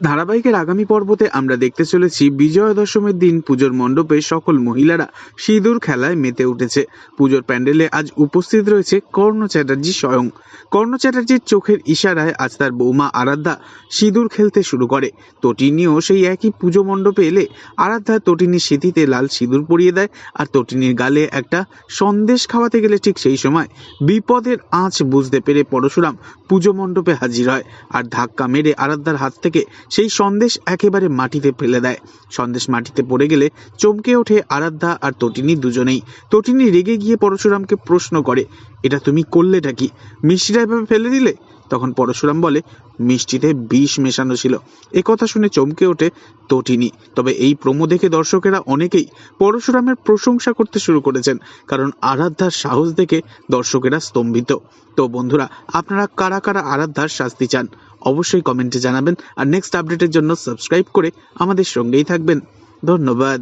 ধারাবাহিকের আগামী পর্বতে আমরা দেখতে চলেছি বিজয়া দশমীর দিন পুজোর মণ্ডপে সকল মহিলারা সিঁদুর খেলায় মেতে উঠেছে। পুজোর প্যান্ডেলে আজ উপস্থিত রয়েছে কর্ণ চ্যাটার্জি স্বয়ং। কর্ণ চ্যাটার্জির চোখের ইশারায় আজ তার বৌমা আরাধ্যা সিঁদুর খেলতে শুরু করে। তটিনীও সেই একই পুজো মণ্ডপে এলে আরাধ্যা তটিনীর স্মৃতিতে লাল সিঁদুর পরিয়ে দেয় আর তটিনীর গালে একটা সন্দেশ খাওয়াতে গেলে ঠিক সেই সময় বিপদের আঁচ বুঝতে পেরে পরশুরাম পুজো মণ্ডপে হাজির হয়। আর ধাক্কা মেরে আরাধ্যার হাত থেকে সেই সন্দেশ একেবারে মাটিতে ফেলে দেয়। সন্দেশ মাটিতে পড়ে গেলে চমকে ওঠে আরাধ্যা আর তটিনী দুজনেই। তটিনী রেগে গিয়ে পরশুরামকে প্রশ্ন করে, এটা তুমি করলেটা কি? মিষ্টিটা এভাবে ফেলে দিলে? তখন পরশুরাম বলে, মিষ্টিতে বিষ মেশানো ছিল। এ কথা শুনে চমকে ওঠে তটিনী। তবে এই প্রমো দেখে দর্শকেরা অনেকেই পরশুরামের প্রশংসা করতে শুরু করেছেন, কারণ আরাধ্যার সাহস দেখে দর্শকেরা স্তম্ভিত। তো বন্ধুরা, আপনারা কারা কারা আরাধ্যার শাস্তি চান, অবশ্যই কমেন্টে জানাবেন। আর নেক্সট আপডেটের জন্য সাবস্ক্রাইব করে আমাদের সঙ্গেই থাকবেন। ধন্যবাদ।